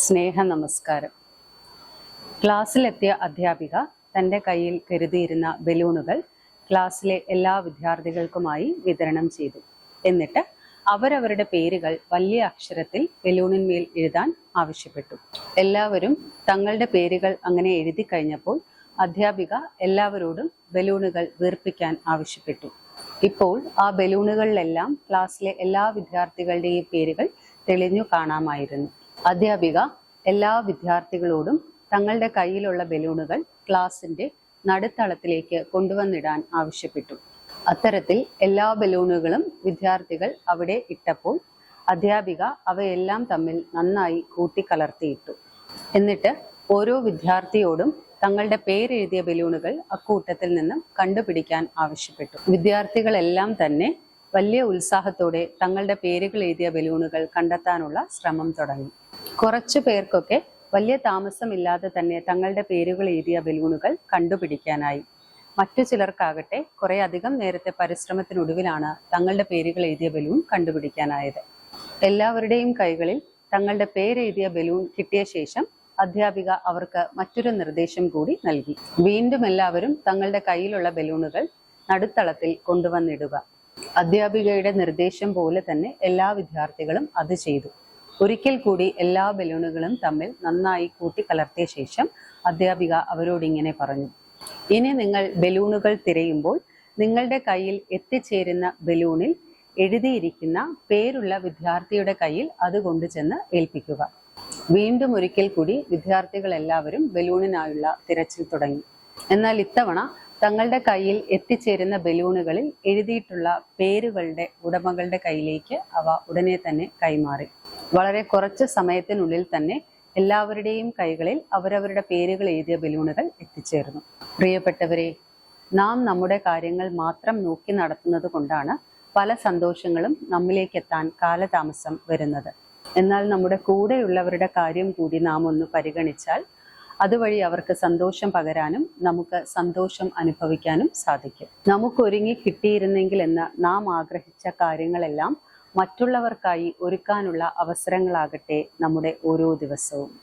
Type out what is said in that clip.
സ്നേഹ നമസ്കാരം ക്ലാസ്സിലെത്തിയ അധ്യാപിക തന്റെ കയ്യിൽ കരുതിയിരുന്ന ബലൂണുകൾ ക്ലാസ്സിലെ എല്ലാ വിദ്യാർത്ഥികൾക്കുമായി വിതരണം ചെയ്തു. എന്നിട്ട് അവരവരുടെ പേരുകൾ വലിയ അക്ഷരത്തിൽ ബലൂണിന്മേൽ എഴുതാൻ ആവശ്യപ്പെട്ടു. എല്ലാവരും തങ്ങളുടെ പേരുകൾ അങ്ങനെ എഴുതി കഴിഞ്ഞപ്പോൾ അധ്യാപിക എല്ലാവരോടും ബലൂണുകൾ വീർപ്പിക്കാൻ ആവശ്യപ്പെട്ടു. ഇപ്പോൾ ആ ബലൂണുകളിലെല്ലാം ക്ലാസ്സിലെ എല്ലാ വിദ്യാർത്ഥികളുടെയും പേരുകൾ തെളിഞ്ഞു കാണാമായിരുന്നു. അധ്യാപിക എല്ലാ വിദ്യാർത്ഥികളോടും തങ്ങളുടെ കയ്യിലുള്ള ബലൂണുകൾ ക്ലാസിന്റെ നടുത്തളത്തിലേക്ക് കൊണ്ടുവന്നിടാൻ ആവശ്യപ്പെട്ടു. അത്തരത്തിൽ എല്ലാ ബലൂണുകളും വിദ്യാർത്ഥികൾ അവിടെ ഇട്ടപ്പോൾ അധ്യാപിക അവയെല്ലാം തമ്മിൽ നന്നായി കൂട്ടിക്കലർത്തിയിട്ടു. എന്നിട്ട് ഓരോ വിദ്യാർത്ഥിയോടും തങ്ങളുടെ പേരെഴുതിയ ബലൂണുകൾ അക്കൂട്ടത്തിൽ നിന്നും കണ്ടുപിടിക്കാൻ ആവശ്യപ്പെട്ടു. വിദ്യാർത്ഥികളെല്ലാം തന്നെ വലിയ ഉത്സാഹത്തോടെ തങ്ങളുടെ പേരുകൾ എഴുതിയ ബലൂണുകൾ കണ്ടെത്താനുള്ള ശ്രമം തുടങ്ങി. കുറച്ചു പേർക്കൊക്കെ വലിയ താമസമില്ലാതെ തന്നെ തങ്ങളുടെ പേരുകൾ എഴുതിയ ബലൂണുകൾ കണ്ടുപിടിക്കാനായി. മറ്റു ചിലർക്കാകട്ടെ കുറെ അധികം നേരത്തെ പരിശ്രമത്തിനൊടുവിലാണ് തങ്ങളുടെ പേരുകൾ എഴുതിയ ബലൂൺ കണ്ടുപിടിക്കാനായത്. എല്ലാവരുടെയും കൈകളിൽ തങ്ങളുടെ പേരെഴുതിയ ബലൂൺ കിട്ടിയ ശേഷം അധ്യാപിക അവർക്ക് മറ്റൊരു നിർദ്ദേശം കൂടി നൽകി. വീണ്ടും എല്ലാവരും തങ്ങളുടെ കയ്യിലുള്ള ബലൂണുകൾ നടുത്തളത്തിൽ കൊണ്ടുവന്നിടുക. അധ്യാപികയുടെ നിർദ്ദേശം പോലെ തന്നെ എല്ലാ വിദ്യാർത്ഥികളും അത് ചെയ്തു. ഒരിക്കൽ കൂടി എല്ലാ ബലൂണുകളും തമ്മിൽ നന്നായി കൂട്ടിക്കലർത്തിയ ശേഷം അധ്യാപിക അവരോട് ഇങ്ങനെ പറഞ്ഞു ഇനി നിങ്ങൾ ബലൂണുകൾ തിരയുമ്പോൾ നിങ്ങളുടെ കയ്യിൽ എത്തിച്ചേരുന്ന ബലൂണിൽ എഴുതിയിരിക്കുന്ന പേരുള്ള വിദ്യാർത്ഥിയുടെ കയ്യിൽ അത് കൊണ്ടുചെന്ന് ഏൽപ്പിക്കുക. വീണ്ടും ഒരിക്കൽ കൂടി വിദ്യാർത്ഥികൾ എല്ലാവരും ബലൂണിനായുള്ള തിരച്ചിൽ തുടങ്ങി. എന്നാൽ ഇത്തവണ തങ്ങളുടെ കയ്യിൽ എത്തിച്ചേരുന്ന ബലൂണുകളിൽ എഴുതിയിട്ടുള്ള പേരുകളുടെ ഉടമകളുടെ കയ്യിലേക്ക് അവ ഉടനെ തന്നെ കൈമാറി. വളരെ കുറച്ച് സമയത്തിനുള്ളിൽ തന്നെ എല്ലാവരുടെയും കൈകളിൽ അവരവരുടെ പേരുകൾ എഴുതിയ ബലൂണുകൾ എത്തിച്ചേർന്നു. പ്രിയപ്പെട്ടവരെ നാം നമ്മുടെ കാര്യങ്ങൾ മാത്രം നോക്കി നടത്തുന്നത് കൊണ്ടാണ് പല സന്തോഷങ്ങളും നമ്മിലേക്ക് എത്താൻ കാലതാമസം വരുന്നത്. എന്നാൽ നമ്മുടെ കൂടെയുള്ളവരുടെ കാര്യം കൂടി നാം ഒന്ന് പരിഗണിച്ചാൽ അതുവഴി അവർക്ക് സന്തോഷം പകരാനും നമുക്ക് സന്തോഷം അനുഭവിക്കാനും സാധിക്കും. നമുക്കൊരുങ്ങി കിട്ടിയിരുന്നെങ്കിൽ എന്ന് നാം ആഗ്രഹിച്ച കാര്യങ്ങളെല്ലാം മറ്റുള്ളവർക്കായി ഒരുക്കാനുള്ള അവസരങ്ങളാകട്ടെ നമ്മുടെ ഓരോ ദിവസവും.